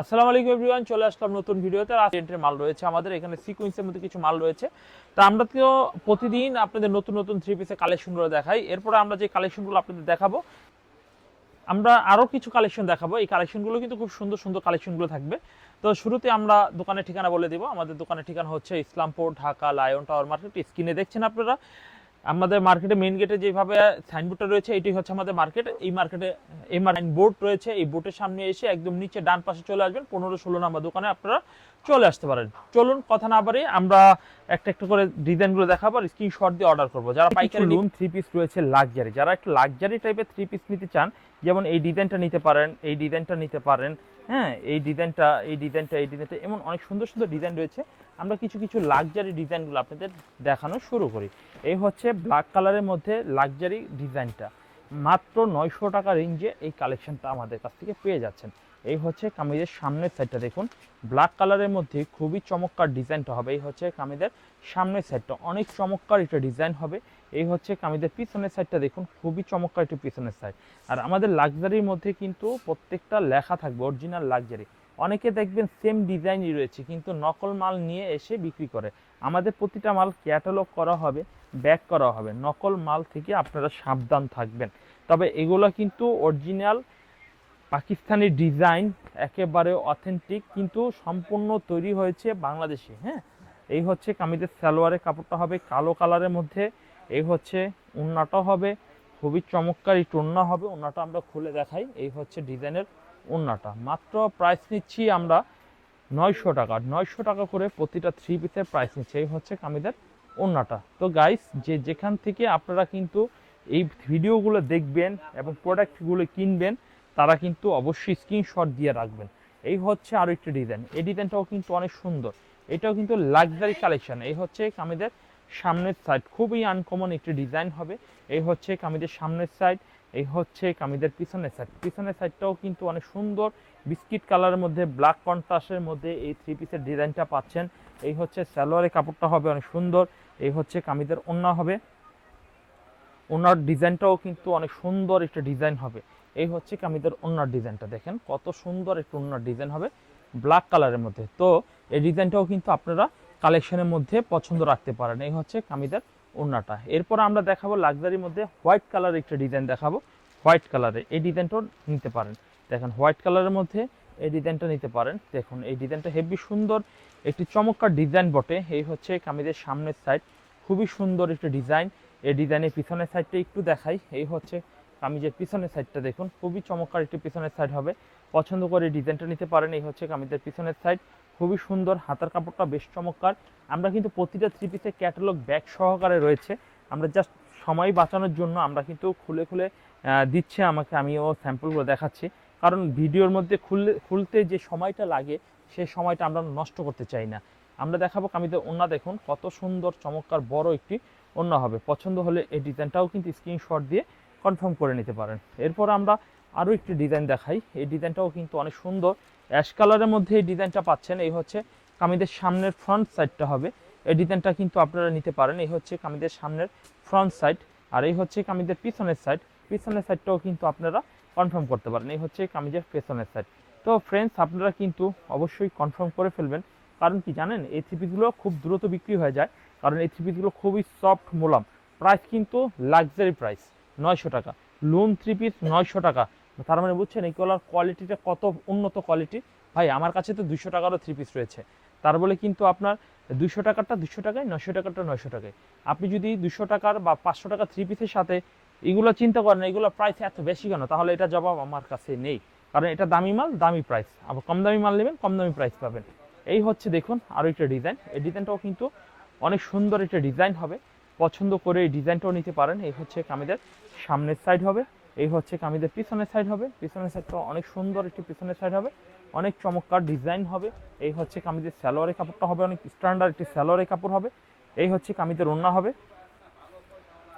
আসসালামু আলাইকুম এভরিওয়ান, চলে আসলাম নতুন ভিডিওতে। আজকের মাল রয়েছে আমাদের, এখানে সিকোয়েন্সের মধ্যে কিছু মাল রয়েছে। তা আমরা তো প্রতিদিন আপনাদের নতুন নতুন থ্রি পিসের কালেকশনগুলো দেখাই। এরপরে আমরা যে কালেকশনগুলো আপনাদের দেখাবো, আমরা আরও কিছু কালেকশন দেখাবো। এই কালেকশনগুলো কিন্তু খুব সুন্দর সুন্দর কালেকশনগুলো থাকবে। তো শুরুতে আমরা দোকানের ঠিকানা বলে দিব। আমাদের দোকানের ঠিকানা হচ্ছে Islampur, Dhaka, lion tower market. স্ক্রিনে দেখছেন আপনারা। আমাদের মার্কেটে মেইন গেটে যেভাবে সাইনবোর্ডটা রয়েছে এটি হচ্ছে আমাদের মার্কেট এই মার্কেটে এই বোর্ড রয়েছে এই বোর্ডের সামনে এসে একদম নিচে ডান পাশে চলে আসবেন পনেরো ষোলো নাম্বার দোকানে আপনারা চলে আসতে পারেন। চলুন কথা না বাড়িয়ে আমরা একটা একটা করে ডিজাইনগুলো দেখাবো আর স্ক্রিনশট দিয়ে অর্ডার করব। যারা পাইকারি লুন থ্রি পিস রয়েছে লাক্সারি যারা একটু লাক্সারি টাইপের থ্রি পিস নিতে চান যেমন এই ডিজাইনটা নিতে পারেন এই ডিজাইনটা নিতে পারেন হ্যাঁ এই ডিজাইনটা এই ডিজাইনটা এই ডিজাইনটা এমন অনেক সুন্দর সুন্দর ডিজাইন রয়েছে। আমরা কিছু কিছু লাক্সারি ডিজাইনগুলো আপনাদের দেখানো শুরু করি। এই হচ্ছে ব্ল্যাক কালারের মধ্যে লাক্সারি ডিজাইনটা মাত্র নয়শো টাকা রেঞ্জে এই কালেকশনটা আমাদের কাছ থেকে পেয়ে যাচ্ছেন। এই হচ্ছে কামিজের সামনের সাইডটা দেখুন। ব্ল্যাক কালারের মধ্যে খুবই চমৎকার ডিজাইনটা হবে। এই হচ্ছে কামিজের সামনের সাইডটা অনেক চমৎকার একটা ডিজাইন হবে। এই হচ্ছে কামিজের পিছনের সাইডটা দেখুন। খুবই চমৎকার একটি পিছনের সাইড আর আমাদের লাক্সারির মধ্যে কিন্তু প্রত্যেকটা লেখা থাকবে অরিজিনাল লাক্সারি অনেকে দেখবেন সেম ডিজাইনই রয়েছে, কিন্তু নকল মাল নিয়ে এসে বিক্রি করে। আমাদের প্রতিটা মাল ক্যাটালগ করা হবে ব্যাক করা হবে। নকল মাল থেকে আপনারা সাবধান থাকবেন। তবে এগুলো কিন্তু অরিজিনাল পাকিস্তানি ডিজাইন একেবারে অথেন্টিক কিন্তু সম্পূর্ণ তৈরি হয়েছে বাংলাদেশে হ্যাঁ? এই হচ্ছে কামিজের সালোয়ারের কাপড়টা হবে কালো কালারের মধ্যে, এই হচ্ছে উন্নাটা হবে, খুবই চমৎকার এই টন্না হবে, উন্নাটা আমরা খুলে দেখাই। এই হচ্ছে ডিজাইনের উন্নাটা মাত্র প্রাইস নিচ্ছি আমরা নয়শো টাকা। নয়শো টাকা করে প্রতিটা থ্রি পিসের প্রাইস নিচ্ছে। এই হচ্ছে কামিদের ওন্নাটা তো গাইস যে যেখান থেকে আপনারা কিন্তু এই ভিডিওগুলো দেখবেন এবং প্রোডাক্টগুলো কিনবেন, তারা কিন্তু অবশ্যই স্ক্রিনশট দিয়ে রাখবেন। এই হচ্ছে আরও একটি ডিজাইন এই ডিজাইনটাও কিন্তু অনেক সুন্দর। এটাও কিন্তু লাক্সারি কালেকশন এই হচ্ছে কামিদের সামনের সাইড খুবই আনকমন একটি ডিজাইন হবে। এই হচ্ছে কামিদের সামনের সাইড এই হচ্ছে কামিদের পিছনের সাইড পিছনের সাইডটাও কিন্তু অনেক সুন্দর। বিস্কিট কালারের মধ্যে ব্ল্যাক কন্ট্রাস্টের মধ্যে এই থ্রি পিসের ডিজাইনটা পাচ্ছেন। এই হচ্ছে সালোয়ারের কাপড়টা হবে অনেক সুন্দর। এই হচ্ছে কামিদের ওন্না হবে। ওনার ডিজাইনটাও কিন্তু অনেক সুন্দর একটা ডিজাইন হবে। এই হচ্ছে কামিদের ওনার ডিজাইনটা দেখেন, কত সুন্দর একটা ওনার ডিজাইন হবে ব্ল্যাক কালারের মধ্যে। তো এই ডিজাইনটাও কিন্তু আপনারা কালেকশনের মধ্যে পছন্দ রাখতে পারেন। এই হচ্ছে কামিদের ওড়নাটা। এরপর আমরা দেখাবো লাক্সারির মধ্যে হোয়াইট কালারের একটা ডিজাইন দেখাবো। হোয়াইট কালারে এই ডিজাইনটাও নিতে পারেন। দেখেন হোয়াইট কালারের মধ্যে এই ডিজাইনটা নিতে পারেন। দেখুন, এই ডিজাইনটা হেভি সুন্দর একটি চমৎকার ডিজাইন বটে। এই হচ্ছে কামিজের সামনের সাইড খুবই সুন্দর একটি ডিজাইন এই ডিজাইনের পিছনের সাইডটা একটু দেখাই। এই হচ্ছে কামিজের পিছনের সাইডটা দেখুন। খুবই চমৎকার একটি পিছনের সাইড হবে। পছন্দ করে ডিজাইনটা নিতে পারেন। এই হচ্ছে কামিজের পিছনের সাইড খুবই সুন্দর, হাতার কাপড়টা বেশ চমৎকার। আমরা কিন্তু প্রতিটা থ্রি পিসের ক্যাটালগ ব্যাগ সহকারে রয়েছে। আমরা জাস্ট সময় বাঁচানোর জন্য আমরা কিন্তু খুলে খুলে দিচ্ছে আমাকে, আমিও স্যাম্পলগুলো দেখাচ্ছি। কারণ ভিডিওর মধ্যে খুললে, খুলতে যে সময়টা লাগে সেই সময়টা আমরা নষ্ট করতে চাই না। আমরা দেখাবো কামিদের ওন্না দেখুন, কত সুন্দর, চমৎকার, বড় একটি ওন্না হবে। পছন্দ হলে এই ডিজাইনটাও কিন্তু স্ক্রিনশট দিয়ে কনফার্ম করে নিতে পারেন। এরপর আমরা আরও একটি ডিজাইন দেখাই। এই ডিজাইনটাও কিন্তু অনেক সুন্দর। অ্যাশ কালারের মধ্যে এই ডিজাইনটা পাচ্ছেন, এই হচ্ছে কামিদের সামনের ফ্রন্ট সাইডটা হবে। এই ডিজাইনটা কিন্তু আপনারা নিতে পারেন, এই হচ্ছে কামিদের সামনের ফ্রন্ট সাইড আর এই হচ্ছে কামিদের পিছনের সাইড পিছনের সাইডটাও কিন্তু আপনারা কনফার্ম করতে পারেন, এই হচ্ছে কামিজের পেছনের সাইড তো ফ্রেন্ডস আপনারা কিন্তু অবশ্যই কনফার্ম করে ফেলবেন, কারণ কি জানেন, এই থ্রিপিসগুলো খুব দ্রুত বিক্রি হয়ে যায়, কারণ এই থ্রিপিসগুলো খুবই সফট মোলাম। প্রাইস কিন্তু লাক্সারি প্রাইস নয়শো টাকা। লোন থ্রি পিস নয়শো টাকা। তার মানে বুঝছেন এইগুলোর কোয়ালিটিটা কত উন্নত কোয়ালিটি ভাই, আমার কাছে তো দুশো টাকারও থ্রি পিস রয়েছে। তার বলে কিন্তু আপনার দুশো টাকারটা দুশো টাকায়, নয়শো টাকারটা নয়শো টাকায়। আপনি যদি দুশো টাকার বা পাঁচশো টাকা থ্রি পিসের সাথে এগুলো চিন্তা করেন এগুলো প্রাইস এত বেশি কেন? তাহলে এটা জবাব আমার কাছে নেই। কারণ এটা দামি মাল, দামি প্রাইস আবার কম দামি মাল নেবেন, কম দামি প্রাইস পাবেন। এই হচ্ছে দেখুন আরও একটা ডিজাইন এই ডিজাইনটাও কিন্তু অনেক সুন্দর একটা ডিজাইন হবে। পছন্দ করে এই ডিজাইনটাও নিতে পারেন। এই হচ্ছে কামিদের সামনের সাইড হবে। এই হচ্ছে কামিদের পিছনের সাইড হবে। পিছনের সাইডটা অনেক সুন্দর একটি পিছনের সাইড হবে। অনেক চমৎকার ডিজাইন হবে। এই হচ্ছে কামিদের স্যালোয়ারের কাপড়টা হবে, অনেক স্ট্যান্ডার্ড একটি স্যালোয়ারের কাপড় হবে। এই হচ্ছে কামিদের ওন্না হবে।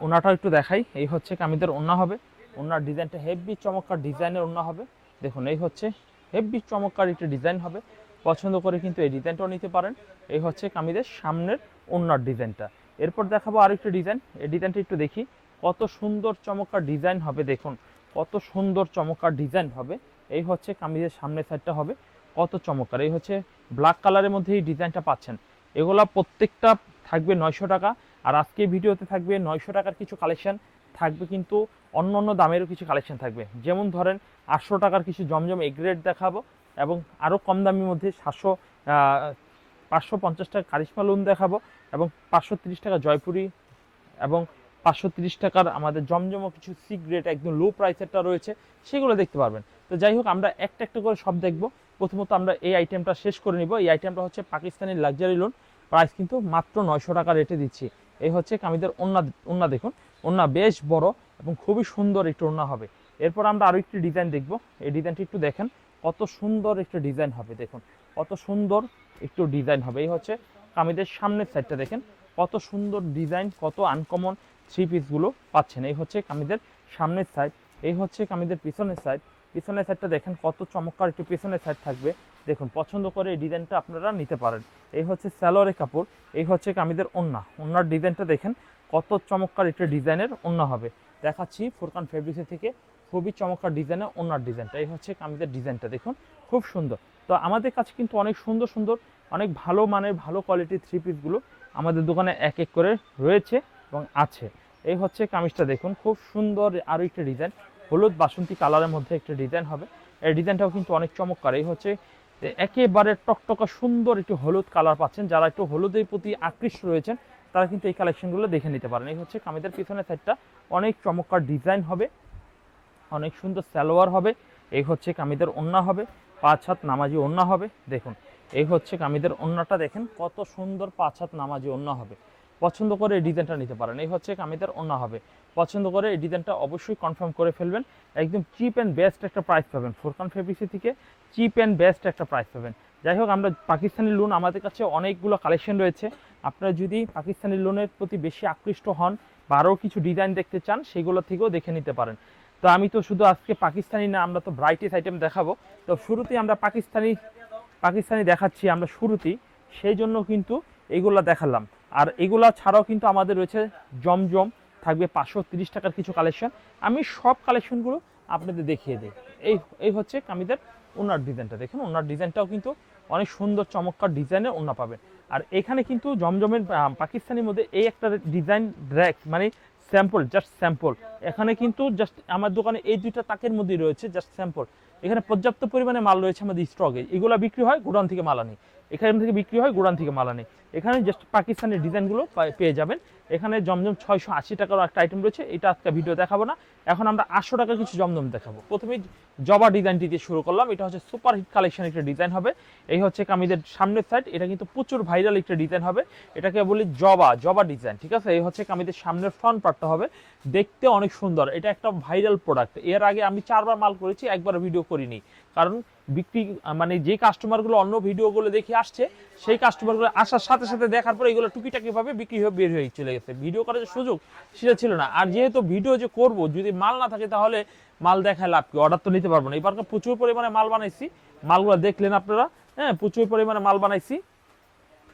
ওনাটাও একটু দেখাই। এই হচ্ছে কামিদের ওন্না হবে। ওনার ডিজাইনটা হেভি চমৎকার ডিজাইনের ওন্না হবে। দেখুন, এই হচ্ছে হেভি চমৎকার একটি ডিজাইন হবে। পছন্দ করে কিন্তু এই ডিজাইনটাও নিতে পারেন। এই হচ্ছে কামিদের সামনের ওন্নার ডিজাইনটা এরপর দেখাবো আরেকটা ডিজাইন এই ডিজাইনটা একটু দেখি। কত সুন্দর চমৎকার ডিজাইন হবে দেখুন, কত সুন্দর চমৎকার ডিজাইন হবে। এই হচ্ছে কামিজের সামনের সাইডটা হবে, কত চমৎকার। এই হচ্ছে ব্ল্যাক কালারের মধ্যে এই ডিজাইনটা পাচ্ছেন। এগুলা প্রত্যেকটা থাকবে নয়শো টাকা, আর আজকে ভিডিওতে থাকবে নয়শো টাকার কিছু কালেকশন থাকবে কিন্তু অন্য অন্য দামেরও কিছু কালেকশন থাকবে। যেমন ধরেন আটশো টাকার কিছু জমজম এগ্রেড দেখাবো, এবং আরও কম দামের মধ্যে সাতশো পাঁচশো পঞ্চাশ টাকা কারিশমা লোন দেখাবো, এবং পাঁচশো তিরিশ টাকা জয়পুরি, এবং পাঁচশো টাকার আমাদের জমজমও কিছু সিগ্রেট একদম লো প্রাইসেরটা রয়েছে, সেগুলো দেখতে পারবেন। তো যাই হোক, আমরা একটা একটা করে সব দেখব। প্রথমত আমরা এই আইটেমটা শেষ করে নিব। এই আইটেমটা হচ্ছে পাকিস্তানি লাক্সারি লোন প্রাইস কিন্তু মাত্র নয়শো টাকা রেটে দিচ্ছি। এই হচ্ছে কামিদের ওন্না ওন্না দেখুন। ওন্না বেশ বড় এবং খুবই সুন্দর একটু ওন্না হবে। এরপর আমরা আরও একটি ডিজাইন দেখব। এই ডিজাইনটি একটু দেখেন। কত সুন্দর একটা ডিজাইন হবে, দেখুন। কত সুন্দর একটু ডিজাইন হবে। এই হচ্ছে কামিদের সামনের সাইডটা দেখেন। কত সুন্দর ডিজাইন কত আনকমন থ্রি পিসগুলো পাচ্ছেন। এই হচ্ছে কামিদের সামনের সাইড এই হচ্ছে কামিদের পিছনের সাইড পিছনের সাইডটা দেখেন কত চমৎকার একটু পিছনের সাইড থাকবে। দেখুন, পছন্দ করে এই ডিজাইনটা আপনারা নিতে পারেন। এই হচ্ছে স্যালোয়ারের কাপড়, এই হচ্ছে কামিদের ওন্না। ওন্নার ডিজাইনটা দেখেন কত চমৎকার একটা ডিজাইনের ওন্না হবে। দেখাচ্ছি ফোরকান ফেব্রিক্সের থেকে খুবই চমৎকার ডিজাইনের ওনার ডিজাইনটা। এই হচ্ছে কামিদের ডিজাইনটা, দেখুন, খুব সুন্দর। তো আমাদের কাছে কিন্তু অনেক সুন্দর সুন্দর, অনেক ভালো মানের, ভালো কোয়ালিটির থ্রি পিসগুলো আমাদের দোকানে এক এক করে রয়েছে এবং আছে। এই হচ্ছে কামিজটা দেখুন, খুব সুন্দর আরও একটা ডিজাইন। হলুদ বাসন্তী কালারের মধ্যে একটা ডিজাইন হবে। এই ডিজাইনটাও কিন্তু অনেক চমৎকার। এই হচ্ছে একেবারে টকটকা সুন্দর একটু হলুদ কালার পাচ্ছেন। যারা একটু হলুদের প্রতি আকৃষ্ট রয়েছেন, তারা কিন্তু এই কালেকশনগুলো দেখে নিতে পারেন। এই হচ্ছে কামিদের পিছনের সাইডটা অনেক চমৎকার ডিজাইন হবে। অনেক সুন্দর সালোয়ার হবে। এই হচ্ছে কামিদের ওন্না হবে। পাঁচ হাত নামাজি ওন্না হবে। দেখুন, এই হচ্ছে কামিদের ওন্নাটা দেখেন। কত সুন্দর পাঁচ হাত নামাজি ওন্না হবে। পছন্দ করে এই ডিজাইনটা নিতে পারেন। এই হচ্ছে কামিদের ওন্না হবে। পছন্দ করে এই ডিজাইনটা অবশ্যই কনফার্ম করে ফেলবেন। একদম চিপ অ্যান্ড বেস্ট একটা প্রাইস পাবেন। ফোরকান ফেব্রিক্সি থেকে চিপ অ্যান্ড বেস্ট একটা প্রাইস পাবেন। যাই হোক, আমরা পাকিস্তানি লোন আমাদের কাছে অনেকগুলো কালেকশন রয়েছে। আপনারা যদি পাকিস্তানি লোনের প্রতি বেশি আকৃষ্ট হন বা আরও কিছু ডিজাইন দেখতে চান, সেগুলো থেকেও দেখে নিতে পারেন। তো আমি তো শুধু আজকে পাকিস্তানি না, আমরা তো ব্রাইটিস আইটেম দেখাবো। তো শুরুতেই আমরা পাকিস্তানি পাকিস্তানি দেখাচ্ছি আমরা শুরুতেই। সেই জন্য কিন্তু এইগুলো দেখালাম। আর এগুলা ছাড়াও কিন্তু আমাদের রয়েছে জমজম, থাকবে পাঁচশো তিরিশ টাকার কিছু কালেকশন আমি সব কালেকশনগুলো আপনাদের দেখিয়ে দিই। এই এই হচ্ছে কামিদের ওনার ডিজাইনটা দেখুন, ওনার ডিজাইনটাও কিন্তু অনেক সুন্দর, চমৎকার ডিজাইনের ওনা পাবেন। আর এখানে কিন্তু জমজমের পাকিস্তানের মধ্যে এই একটা ডিজাইন র্যাক মানে স্যাম্পল জাস্ট স্যাম্পল এখানে কিন্তু জাস্ট আমার দোকানে এই দুইটা তাকের মধ্যেই রয়েছে জাস্ট স্যাম্পল এখানে পর্যাপ্ত পরিমাণে মাল রয়েছে আমাদের স্টকে এগুলো বিক্রি হয় গোডাউন থেকে মাল আনি। এখান থেকে বিক্রি হয় গোডাউন থেকে মাল আনি। এখানে জাস্ট পাকিস্তানের ডিজাইনগুলো পেয়ে যাবেন। এখানে জমজম ছয়শো আশি টাকার একটা আইটেম রয়েছে। এটা আজকে ভিডিও দেখাবো না। এখন আমরা আটশো টাকার কিছু জমজম দেখাবো। প্রথমে জবা ডিজাইনটি দিয়ে শুরু করলাম। এটা হচ্ছে সুপার হিট কালেকশন একটা ডিজাইন হবে। এই হচ্ছে কামিদের সামনের সাইড এটা কিন্তু প্রচুর ভাইরাল একটা ডিজাইন হবে। এটাকে বলি জবা জবা ডিজাইন ঠিক আছে? এই হচ্ছে কামিদের সামনের ফ্রন্ট পার্টটা হবে। দেখতে অনেক সুন্দর। এটা একটা ভাইরাল প্রোডাক্টের আগে আমি চারবার মাল করেছি, একবার ভিডিও করিনি। কারণ বিক্রি মানে যে কাস্টমারগুলো অন্য ভিডিওগুলো দেখে আসছে, সেই কাস্টমারগুলো আসার সাথে সাথে দেখার পর এগুলো টুকিটাকিভাবে বিক্রি হয়ে বের হয়ে চলে গেছে। ভিডিও করার সুযোগ, সেটা ছিল না। আর যেহেতু ভিডিও যে করব, যদি মাল না থাকে তাহলে মাল দেখায় লাভ কি? অর্ডার তো নিতে পারব না। এবার প্রচুর পরিমাণে মাল বানাইছি। মালগুলো দেখলেন আপনারা? হ্যাঁ প্রচুর পরিমাণে মাল বানাইছি।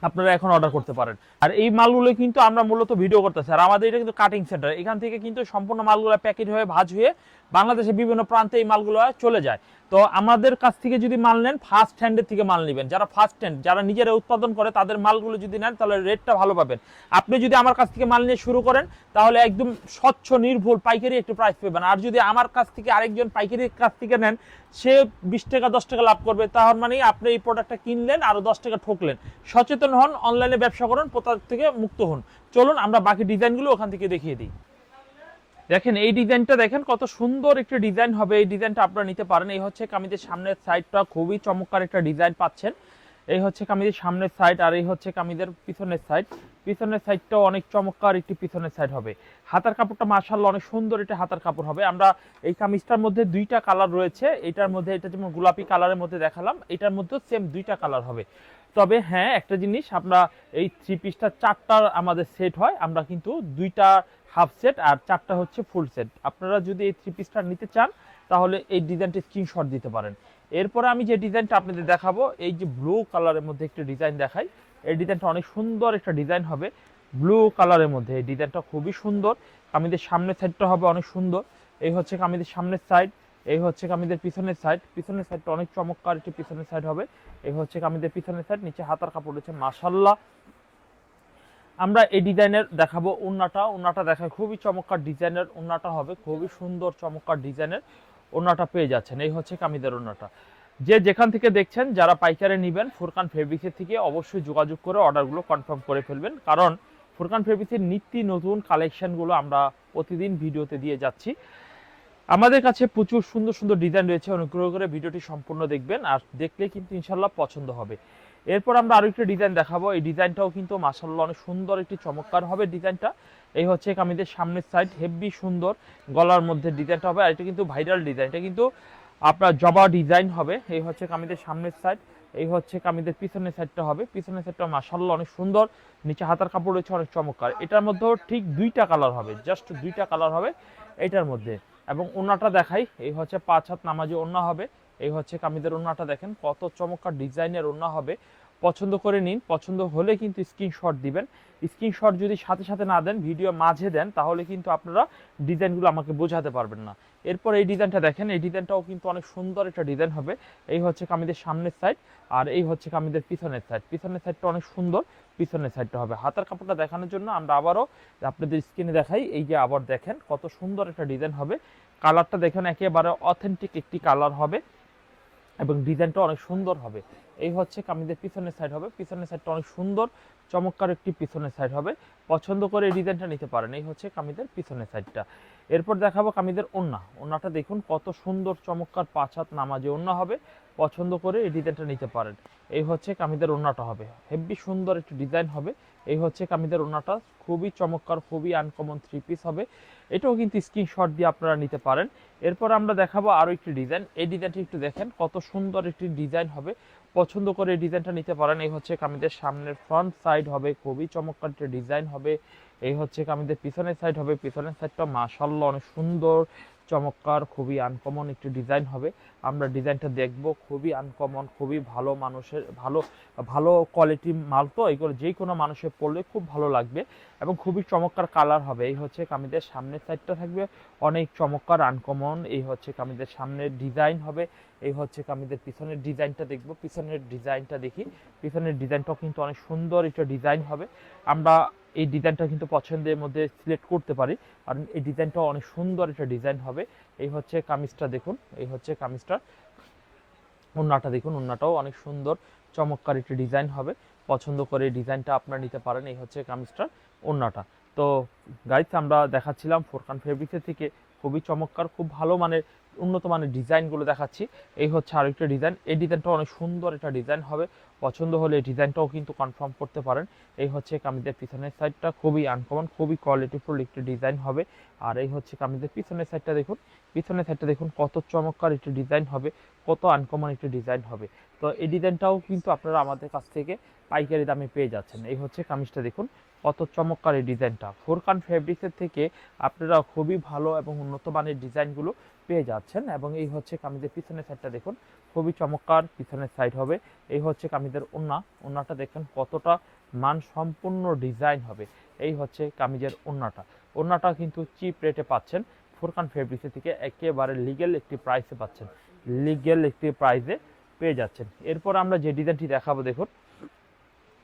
আপনারা এখন অর্ডার করতে পারেন। আর এই মালগুলো কিন্তু আমরা মূলত ভিডিও করতেছি। আর আমাদের এটা কিন্তু কাটিং সেন্টার এখান থেকে কিন্তু সম্পূর্ণ মালগুলো প্যাকেট হয়ে, ভাজ হয়ে বাংলাদেশের বিভিন্ন প্রান্তে এই মালগুলো চলে যায়। তো আমাদের কাছ থেকে যদি মাল নেন ফার্স্ট হ্যান্ডের থেকে মাল নেবেন। যারা ফার্স্ট হ্যান্ড যারা নিজেরা উৎপাদন করে, তাদের মালগুলো যদি নেন, তাহলে রেটটা ভালো পাবেন। আপনি যদি আমার কাছ থেকে মাল নিয়ে শুরু করেন, তাহলে একদম স্বচ্ছ, নির্ভুল পাইকারি একটু প্রাইস পাবেন। আর যদি আমার কাছ থেকে আরেকজন পাইকারির কাছ থেকে নেন, সে বিশ টাকা, দশ টাকা লাভ করবে। তার মানে আপনি এই প্রোডাক্টটা কিনলেন আরও দশ টাকা ঠকলেন। সচেতন হন অনলাইনে ব্যবসা করুন, প্রতারক থেকে মুক্ত হন। চলুন, আমরা বাকি ডিজাইনগুলো ওখান থেকে দেখিয়ে দিই। দেখেন, এই ডিজাইনটা দেখেন কত সুন্দর একটা ডিজাইন হবে। এই ডিজাইনটা আপনারা নিতে পারেন। এই হচ্ছে কামিজের সামনের সাইডটা খুবই চমৎকার একটা ডিজাইন পাচ্ছেন। এই হচ্ছে কামিজের সামনের সাইড আর এই হচ্ছে কামিজের পিছনের সাইড। পিছনের সাইডটাও অনেক চমৎকার একটি পিছনের সাইড হবে। হাতার কাপড়টা মার্শাল্লাহ অনেক সুন্দর এটা হাতার কাপড় হবে। আমরা এই কামিজটার মধ্যে দুইটা কালার রয়েছে। এটার মধ্যে, এটা যেমন গোলাপি কালারের মধ্যে দেখালাম, এটার মধ্যে সেম দুইটা কালার হবে। তবে হ্যাঁ একটা জিনিস, আমরা এই থ্রি পিসটা চারটা আমাদের সেট হয়। আমরা কিন্তু দুইটা হাফ সেট আর চারটা হচ্ছে ফুল সেট আপনারা যদি এই থ্রি পিসটা নিতে চান, তাহলে এই ডিজাইনটি স্ক্রিনশট দিতে পারেন। এরপরে আমি যে ডিজাইনটা আপনাদের দেখাবো, এই যে ব্লু কালারের মধ্যে একটি ডিজাইন দেখাই। এই ডিজাইনটা অনেক সুন্দর একটা ডিজাইন হবে। ব্লু কালারের মধ্যে এই ডিজাইনটা খুবই সুন্দর। কামিদের সামনের সাইডটা হবে অনেক সুন্দর। এই হচ্ছে কামিদের সামনের সাইড এই হচ্ছে কামিজের পিছনের সাইড পিছনের সাইডটা অনেক চমৎকার একটি পিছনের সাইড হবে। এই হচ্ছে কামিজের পিছনের সাইড নিচে হাতার কাপড় রয়েছে মাসাল্লাহ আমরা এই ডিজাইনের দেখাবো উন্নাটা উন্নাটা দেখায় খুবই চমৎকার ডিজাইনের উন্নাটা হবে, খুবই সুন্দর চমৎকার ডিজাইনের ওন্নাটা পেয়ে যাচ্ছেন। এই হচ্ছে কামিদের ওন্নাটা যে যেখান থেকে দেখছেন, যারা পাইকারে নেবেন, ফুরকান ফেব্রিক্সের থেকে অবশ্যই যোগাযোগ করে অর্ডারগুলো কনফার্ম করে ফেলবেন। কারণ ফুরকান ফেব্রিক্সের নিত্য নতুন কালেকশনগুলো আমরা প্রতিদিন ভিডিওতে দিয়ে যাচ্ছি। আমাদের কাছে প্রচুর সুন্দর সুন্দর ডিজাইন রয়েছে। অনুগ্রহ করে ভিডিওটি সম্পূর্ণ দেখবেন আর দেখলে কিন্তু ইনশাল্লাহ পছন্দ হবে। এরপর আমরা আরও একটা ডিজাইন দেখাবো। এই ডিজাইনটাও কিন্তু মাসাল্লাহ অনেক সুন্দর একটি চমৎকার হবে ডিজাইনটা এই হচ্ছে কামিদের সামনের সাইড হেভি সুন্দর গলার মধ্যে ডিজাইনটা হবে। আর এটা কিন্তু ভাইরাল ডিজাইন এটা কিন্তু আপনার জবা ডিজাইন হবে। এই হচ্ছে কামিদের সামনের সাইড এই হচ্ছে কামিদের পিছনের সাইডটা হবে। পিছনের সাইডটা মাসাল্লাহ অনেক সুন্দর, নিচে হাতার কাপড় রয়েছে, অনেক চমৎকার। এটার মধ্যেও ঠিক দুইটা কালার হবে জাস্ট দুইটা কালার হবে এটার মধ্যে। এবং ওনাটা দেখাই, এই হচ্ছে পাঁচ হাত নামাজি ওনা হবে। এই হচ্ছে কামিদের ওনাটা দেখেন, কত চমৎকার ডিজাইনের ওনা হবে। পছন্দ করে নিন, পছন্দ হলে কিন্তু স্ক্রিনশট দিবেন। স্ক্রিনশট যদি সাথে সাথে না দেন ভিডিও মাঝে দেন, তাহলে কিন্তু আপনারা ডিজাইনগুলো আমাকে বোঝাতে পারবেন না। এরপর এই ডিজাইনটা দেখেন, এই ডিজাইনটাও কিন্তু অনেক সুন্দর একটা ডিজাইন হবে। এই হচ্ছে কামিদের সামনের সাইড আর এই হচ্ছে কামিদের পিছনের সাইড পিছনের সাইডটা অনেক সুন্দর, পিছনের সাইডটা হবে। হাতার কাপড়টা দেখানোর জন্য আমরা আবারও আপনাদের স্ক্রিনে দেখাই, এই যে আবার দেখেন, কত সুন্দর একটা ডিজাইন হবে। কালারটা দেখেন, একেবারে অথেন্টিক একটি কালার হবে। এবং ডিজাইনটা অনেক সুন্দর হবে। এই হচ্ছে কামিদের পিছনের সাইড হবে। পিছনের সাইডটা অনেক সুন্দর, চমৎকার একটি পিছনের সাইড হবে। পছন্দ করে এই ডিজাইনটা নিতে পারেন। এই হচ্ছে কামিদের পিছনের সাইডটা এরপর দেখাবো কামিদের ওন্না ওন্নাটা দেখুন কত সুন্দর, চমৎকার পাঁচ হাত নামাজে ওন্না হবে। পছন্দ করে এই ডিজাইনটা নিতে পারেন। এই হচ্ছে কামিদের ওন্নাটা হবে। হেভি সুন্দর একটি ডিজাইন হবে। এই হচ্ছে কামিদের ওন্নাটা খুবই চমৎকার, খুবই আনকমন থ্রি পিস হবে। এটাও কিন্তু স্ক্রিনশট দিয়ে আপনারা নিতে পারেন। এরপর আমরা দেখাবো আরও একটি ডিজাইন এই ডিজাইনটি একটু দেখেন, কত সুন্দর একটি ডিজাইন হবে। পছন্দ করে এই ডিজাইনটা নিতে পারেন। এই হচ্ছে কামিদের সামনের ফ্রন্ট সাইড হবে, খুবই চমৎকার একটা ডিজাইন হবে। এই হচ্ছে কামিদের পিছনের সাইড হবে, পিছনের সাইডটা মাসাল্লাহ অনেক সুন্দর। চমৎকার, খুবই আনকমন একটি ডিজাইন হবে। আমরা ডিজাইনটা দেখব, খুবই আনকমন খুবই ভালো মানুষের, ভালো ভালো কোয়ালিটি মাল তো, এগুলো যে কোনো মানুষের পরলে খুব ভালো লাগবে এবং খুবই চমৎকার কালার হবে। এই হচ্ছে কামিদের সামনের সাইডটা থাকবে, অনেক চমৎকার আনকমন এই হচ্ছে কামিদের সামনের ডিজাইন হবে, এই হচ্ছে কামিদের পিছনের ডিজাইনটা দেখব, পিছনের ডিজাইনটা দেখি। পিছনের ডিজাইনটাও কিন্তু অনেক সুন্দর একটা ডিজাইন হবে। আমরা এই ডিজাইনটা কিন্তু পছন্দের মধ্যে সিলেক্ট করতে পারি। কারণ এই ডিজাইনটাও অনেক সুন্দর একটা ডিজাইন হবে। এই হচ্ছে কামিজটা দেখুন, এই হচ্ছে কামিজটা। ওন্নাটা দেখুন, ওন্নাটাও অনেক সুন্দর, চমৎকার একটি ডিজাইন হবে। পছন্দ করে ডিজাইনটা আপনারা নিতে পারেন, এই হচ্ছে কামিজটার ওন্নাটা। তো গাইজ আমরা দেখাচ্ছিলাম ফোরকান ফেব্রিক্সের থেকে। খুবই চমৎকার, খুব ভালো মানের, উন্নত মানের ডিজাইনগুলো দেখাচ্ছি। এই হচ্ছে আরেকটা ডিজাইন। এই ডিজাইনটা অনেক সুন্দর একটা ডিজাইন হবে। পছন্দ হলে ডিজাইনটাও কিন্তু কনফার্ম করতে পারেন। এই হচ্ছে কামিজের পিছনের সাইডটা খুবই আনকমন খুবই কোয়ালিটিফুল একটি ডিজাইন হবে। আর এই হচ্ছে কামিজের পিছনের সাইডটা দেখুন, পিছনের সাইডটা দেখুন কত চমৎকার একটি ডিজাইন হবে, কত আনকমন একটি ডিজাইন হবে। তো এই ডিজাইনটাও কিন্তু আপনারা আমাদের কাছ থেকে পাইকারি দামে পেয়ে যাচ্ছেন। এই হচ্ছে কামিজটা দেখুন, কত চমৎকার এই ডিজাইনটা ফোরকান ফেব্রিক্সের থেকে আপনারা খুবই ভালো এবং উন্নত মানের ডিজাইনগুলো পেয়ে যাচ্ছেন। এবং এই হচ্ছে কামিজের পিছনের সাইডটা দেখুন খুবই চমৎকার পিছনের সাইড হবে। এই হচ্ছে কামিজের ওন্না ওন্নাটা দেখেন কতটা মান সম্পূর্ণ ডিজাইন হবে। এই হচ্ছে কামিজের ওন্নাটা ওন্নাটা কিন্তু চিপ রেটে পাচ্ছেন। ফোরকান ফেব্রিক্সের থেকে একেবারে লিগেল একটি প্রাইসে পাচ্ছেন। লিগেল একটি প্রাইসে পেয়ে যাচ্ছেন। এরপর আমরা যে ডিজাইনটি দেখাবো দেখুন।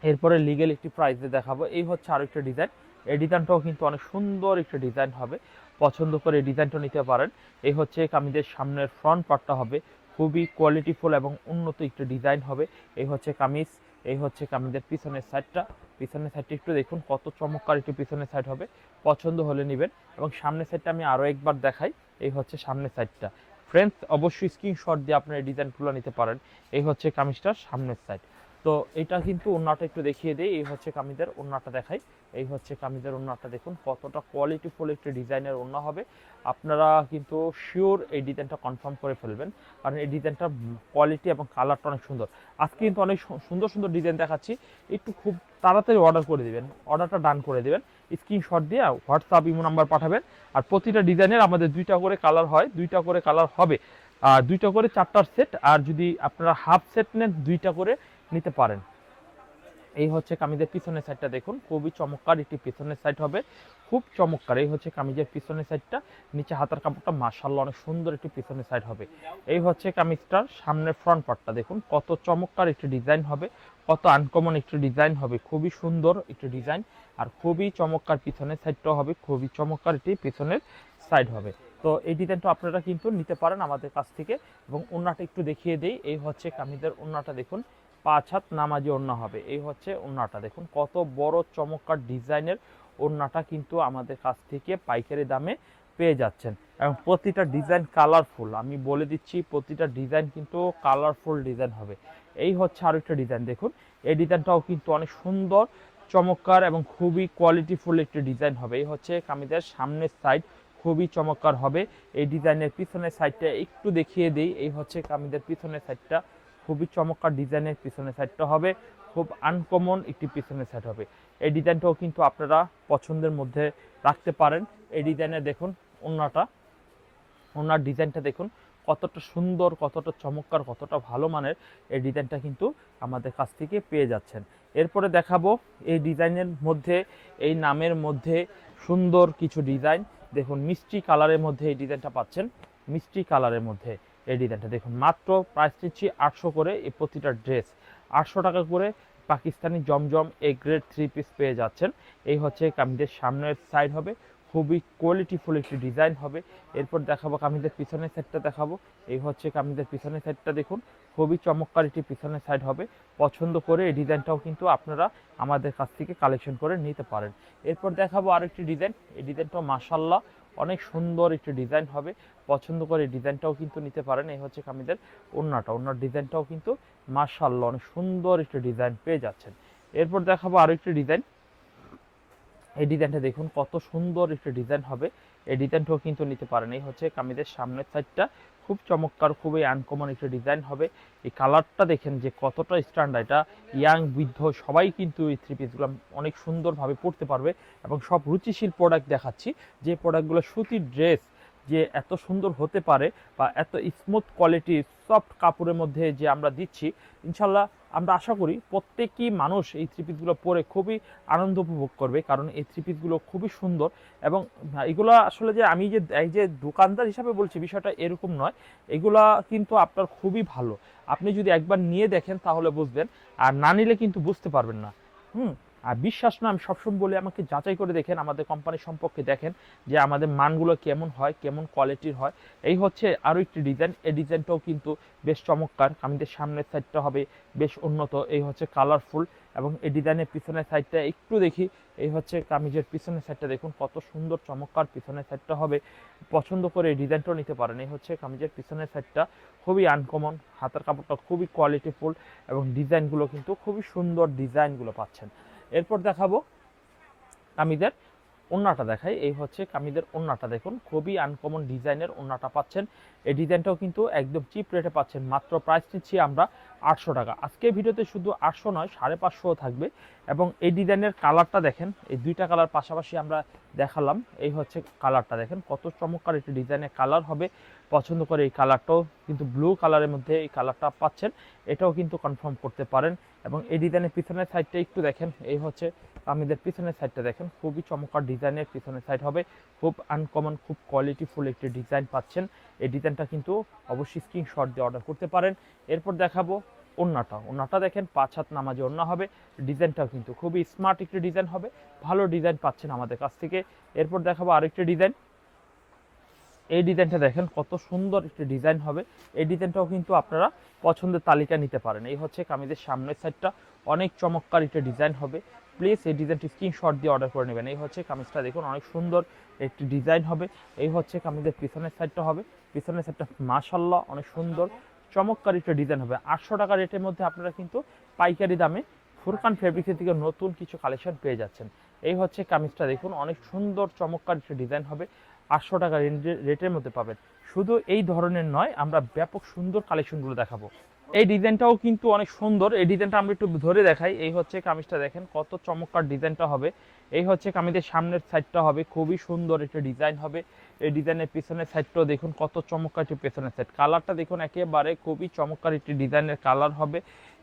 এরপরে লিগেল একটি প্রাইসে দেখাবো। এই হচ্ছে আরও একটা ডিজাইন এই ডিজাইনটাও কিন্তু অনেক সুন্দর একটা ডিজাইন হবে। পছন্দ করে এই ডিজাইনটা নিতে পারেন। এই হচ্ছে কামিজের সামনের ফ্রন্ট পার্টটা হবে। খুবই কোয়ালিটিফুল এবং উন্নত একটু ডিজাইন হবে। এই হচ্ছে কামিজ, এই হচ্ছে কামিজের পিছনের সাইডটা পিছনের সাইডটা একটু দেখুন, কত চমৎকার একটু পিছনের সাইড হবে। পছন্দ হলে নেবেন এবং সামনের সাইডটা আমি আরও একবার দেখাই। এই হচ্ছে সামনের সাইডটা ফ্রেন্ডস অবশ্যই স্ক্রিনশট দিয়ে আপনার এই ডিজাইনগুলো নিতে পারেন। এই হচ্ছে কামিজটার সামনের সাইড তো এটা কিন্তু ওন্নাটা একটু দেখিয়ে দেই, এই হচ্ছে কামিদের ওন্নাটা দেখাই। এই হচ্ছে কামিদের ওন্নাটা দেখুন, কতটা কোয়ালিটিফুল একটি ডিজাইনের ওন্না হবে। আপনারা কিন্তু শিওর এই ডিজাইনটা কনফার্ম করে ফেলবেন, কারণ এই ডিজাইনটার কোয়ালিটি এবং কালারটা অনেক সুন্দর। আজকে কিন্তু অনেক সুন্দর সুন্দর ডিজাইন দেখাচ্ছি, একটু খুব তাড়াতাড়ি অর্ডার করে দিবেন অর্ডারটা ডান করে দিবেন। স্ক্রিনশট দিয়ে হোয়াটসঅ্যাপ ইমো নাম্বার পাঠাবেন, আর প্রতিটা ডিজাইনের আমাদের দুইটা করে কালার হয়, দুইটা করে কালার হবে। আর দুইটা করে চারটার সেট আর যদি আপনারা হাফ সেট নেন, দুইটা করে নিতে পারেন। এই হচ্ছে কামিজের পিছনের সাইডটা দেখুন, খুবই চমৎকার একটি পিছনের সাইড হবে, খুব চমৎকার। এই হচ্ছে কামিজের পিছনের সাইডটা নিচে হাতার কাপড়টা মাশাল্লাহ অনেক সুন্দর একটি পিছনের সাইড হবে। এই হচ্ছে কামিজটার সামনের ফ্রন্ট পার্টটা দেখুন, কত চমৎকার একটি ডিজাইন হবে, কত আনকমন একটি ডিজাইন হবে, খুবই সুন্দর একটি ডিজাইন আর খুবই চমৎকার পিছনের সাইডটাও হবে, খুবই চমৎকার একটি পিছনের সাইড হবে। তো এই ডিজাইনটা আপনারা কিন্তু নিতে পারেন আমাদের কাছ থেকে, এবং ওড়নাটা একটু দেখিয়ে দিই, এই হচ্ছে কামিজের ওড়নাটা দেখুন পাঁচ হাত নামাজি ওড়না হবে। এই হচ্ছে ওড়নাটা। দেখুন, কত বড় চমৎকার ডিজাইনের ওড়নাটা কিন্তু আমাদের কাছ থেকে পাইকারি দামে পেয়ে যাচ্ছেন। এবং প্রতিটা ডিজাইন কালারফুল। আমি বলে দিচ্ছি, প্রতিটা ডিজাইন কিন্তু কালারফুল ডিজাইন হবে। এই হচ্ছে আরও একটা ডিজাইন। দেখুন, এই ডিজাইনটাও কিন্তু অনেক সুন্দর, চমৎকার এবং খুবই কোয়ালিটিফুল একটি ডিজাইন হবে। এই হচ্ছে কামিজের সামনের সাইড খুবই চমৎকার হবে। এই ডিজাইনের পিছনের সাইডটা একটু দেখিয়ে দিই। এই হচ্ছে কামিজের পিছনের সাইডটা খুবই চমৎকার ডিজাইনের পিছনের সাইডটা হবে, খুব আনকমন একটি পিছনের সাইড হবে। এই ডিজাইনটাও কিন্তু আপনারা পছন্দের মধ্যে রাখতে পারেন। এই ডিজাইনে দেখুন ওনাটা ওনার ডিজাইনটা দেখুন, কতটা সুন্দর, কতটা চমৎকার, কতটা ভালো মানের এই ডিজাইনটা কিন্তু আমাদের কাছ থেকে পেয়ে যাচ্ছেন। এরপরে দেখাবো এই ডিজাইনের মধ্যে, এই নামের মধ্যে সুন্দর কিছু ডিজাইন। দেখুন, মিষ্টি কালারের মধ্যে এই ডিজাইনটা পাচ্ছেন, মিষ্টি কালারের মধ্যে। এই ডিজাইনটা দেখুন, মাত্র প্রাইস নিচ্ছি আটশো করে এই প্রতিটা ড্রেস আটশো টাকা করে Pakistani Zamzam A grade three piece পেয়ে যাচ্ছেন। এই হচ্ছে কামিজের সামনের সাইড হবে, খুবই কোয়ালিটিফুল একটি ডিজাইন হবে। এরপর দেখাবো কামিজের পিছনের সাইডটা দেখাবো। এই হচ্ছে কামিজের পিছনের সাইডটা দেখুন, খুবই চমৎকার একটি পিছনের সাইড হবে। পছন্দ করে এই ডিজাইনটাও কিন্তু আপনারা আমাদের কাছ থেকে কালেকশন করে নিতে পারেন। এরপর দেখাবো আরেকটি ডিজাইন, এই ডিজাইনটাও মাসাল্লাহ অনেক সুন্দর একটি ডিজাইন হবে। পছন্দ করে ডিজাইনটাও কিন্তু নিতে পারেন। এই হচ্ছে কামিদের ওড়নাটা। ওড়নার ডিজাইনটাও কিন্তু মাসাল্লাহ অনেক সুন্দর একটি ডিজাইন পেয়ে যাচ্ছেন। এরপর দেখাবো আরও একটি ডিজাইন। এই ডিজাইনটা দেখুন কত সুন্দর একটি ডিজাইন হবে। এই ডিজাইনটাও কিন্তু নিতে পারেন। এই হচ্ছে কামিদের সামনের সাইডটা খুব চমৎকার, খুবই আনকমন একটা ডিজাইন হবে। এই কালারটা দেখেন যে কতটা স্ট্যান্ডার্ড এটা ইয়াং বৃদ্ধ, সবাই কিন্তু এই থ্রি পিসগুলো অনেক সুন্দরভাবে পড়তে পারবে এবং সব রুচিশীল প্রোডাক্ট দেখাচ্ছি। যে প্রোডাক্টগুলো সুতির ড্রেস যে এত সুন্দর হতে পারে বা এত স্মুথ কোয়ালিটি সফট কাপড়ের মধ্যে যে আমরা দিচ্ছি, ইনশাল্লাহ আমরা আশা করি প্রত্যেকই মানুষ এই ত্রিপিতগুলো পরে খুবই আনন্দ উপভোগ করবে, কারণ এই ত্রিপিতগুলো খুবই সুন্দর এবং এগুলো আসলে যে আমি যে, এই যে দোকানদার হিসাবে বলছি বিষয়টা এরকম নয়, এগুলা কিন্তু আপনার খুবই ভালো। আপনি যদি একবার নিয়ে দেখেন তাহলে বুঝবেন, আর না নিলে কিন্তু বুঝতে পারবেন না। হুম? আর বিশ্বাস না, আমি সবসময় বলি, আমাকে যাচাই করে দেখেন, আমাদের কোম্পানির সম্পর্কে দেখেন যে আমাদের মানগুলো কেমন হয়, কেমন কোয়ালিটির হয়। এই হচ্ছে আরও একটি ডিজাইন এই ডিজাইনটাও কিন্তু বেশ চমৎকার। কামিজের সামনের সাইডটা হবে বেশ উন্নত, এই হচ্ছে কালারফুল এবং এই ডিজাইনের পিছনের সাইডটা একটু দেখি, এই হচ্ছে কামিজের পিছনের সাইডটা দেখুন, কত সুন্দর, চমৎকার পিছনের সাইডটা হবে। পছন্দ করে এই ডিজাইনটাও নিতে পারেন, এই হচ্ছে কামিজের পিছনের সাইডটা খুবই আনকমন হাতের কাপড়টা খুবই কোয়ালিটিফুল এবং ডিজাইনগুলো কিন্তু খুবই সুন্দর ডিজাইনগুলো পাচ্ছেন। এরপর দেখাবো কামিদের ওন্নাটা দেখাই। এই হচ্ছে কামিদের ওন্নাটা দেখুন। খুবই আনকমন ডিজাইনের ওন্নাটা পাচ্ছেন। এই ডিজাইনটাও কিন্তু একদম চিপ রেটে পাচ্ছেন। মাত্র প্রাইস নিচ্ছি আমরা আটশো টাকা। আজকে ভিডিওতে শুধু আটশো নয়, সাড়ে পাঁচশো থাকবে। এবং এই ডিজাইনের কালারটা দেখেন, এই দুইটা কালার পাশাপাশি আমরা দেখালাম। এই হচ্ছে কালারটা দেখেন। কত চমৎকার একটি ডিজাইনের কালার হবে। পছন্দ করে এই কালারটাও কিন্তু ব্লু কালারের মধ্যে এই কালারটা পাচ্ছেন। এটাও কিন্তু কনফার্ম করতে পারেন। এবং এই ডিজাইনের পিছনের সাইডটা একটু দেখেন। এই হচ্ছে আমাদের পিছনের সাইডটা দেখেন। খুবই চমৎকার ডিজাইনের পিছনের সাইড হবে। খুব আনকমন খুব কোয়ালিটিফুল একটি ডিজাইন পাচ্ছেন। এই ডিজাইনটা কিন্তু অবশ্যই স্ক্রিনশট দিয়ে অর্ডার করতে পারেন। এরপর দেখাবো ওন্নাটা ওন্নাটা দেখেন, পাঁচ হাত নামাজে ওন্না হবে। ডিজাইনটাও কিন্তু খুবই স্মার্ট একটি ডিজাইন হবে। ভালো ডিজাইন পাচ্ছেন আমাদের কাছ থেকে। এরপর দেখাবো আরেকটি ডিজাইন এই ডিজাইনটা দেখেন কত সুন্দর একটি ডিজাইন হবে। এই ডিজাইনটাও কিন্তু আপনারা পছন্দের তালিকা নিতে পারেন। এই হচ্ছে কামিজের সামনের সাইডটা। অনেক চমৎকার একটি ডিজাইন হবে। প্লিজ এই ডিজাইনটি স্ক্রিনশট দিয়ে অর্ডার করে নেবেন। এই হচ্ছে কামিজটা দেখুন, অনেক সুন্দর একটি ডিজাইন হবে। এই হচ্ছে কামিজের পিছনের সাইডটা হবে। পিছনের সাইডটা মাশাল্লাহ অনেক সুন্দর, চমৎকার একটা ডিজাইন হবে। আটশো টাকা রেটের মধ্যে আপনারা কিন্তু পাইকারি দামে ফুরকান ফেব্রিক্সের থেকে নতুন কিছু কালেকশন পেয়ে যাচ্ছেন। এই হচ্ছে কামিজটা দেখুন, অনেক সুন্দর, চমৎকার একটা ডিজাইন হবে। আটশো টাকা রেটের মধ্যে পাবেন। শুধু এই ধরনের নয়, আমরা ব্যাপক সুন্দর কালেকশনগুলো দেখাবো। এই ডিজাইনটাও কিন্তু অনেক সুন্দর। এই ডিজাইনটা আমরা একটু ধরে দেখাই। এই হচ্ছে কামিজটা দেখেন, কত চমৎকার ডিজাইনটা হবে। এই হচ্ছে কামিজের সামনের সাইডটা হবে, খুবই সুন্দর একটা ডিজাইন হবে। এই ডিজাইনের পিছনের সাইডটাও দেখুন, কত চমৎকার একটি পেছনের সাইড কালারটা দেখুন, একেবারে খুবই চমৎকার একটি ডিজাইনের কালার হবে।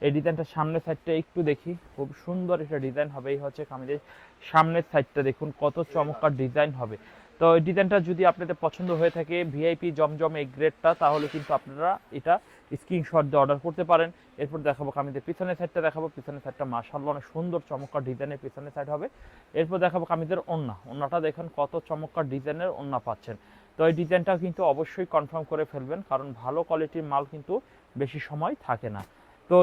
এই ডিজাইনটা সামনের সাইডটা একটু দেখি, খুব সুন্দর একটা ডিজাইন হবে। এই হচ্ছে কামিজের সামনের সাইডটা দেখুন, কত চমৎকার ডিজাইন হবে। তো ডিজাইনটা যদি আপনাদের পছন্দ হয়ে থাকে ভিআইপি জমজম এই গ্রেডটা তাহলে কিন্তু আপনারা এটা স্ক্রিনশট দিয়ে অর্ডার করতে পারেন। এরপর দেখাবো কামিজের পিছনের সাইডটা দেখাবো। পিছনের সাইডটা মার্শাল্লাহ অনেক সুন্দর, চমৎকার ডিজাইনের পিছনের সাইড হবে। এরপর দেখাবো কামিজের ওন্না ওন্নাটা দেখেন কত চমৎকার ডিজাইনের ওন্না পাচ্ছেন। তো এই ডিজাইনটা কিন্তু অবশ্যই কনফার্ম করে ফেলবেন, কারণ ভালো কোয়ালিটির মাল কিন্তু বেশি সময় থাকে না। তো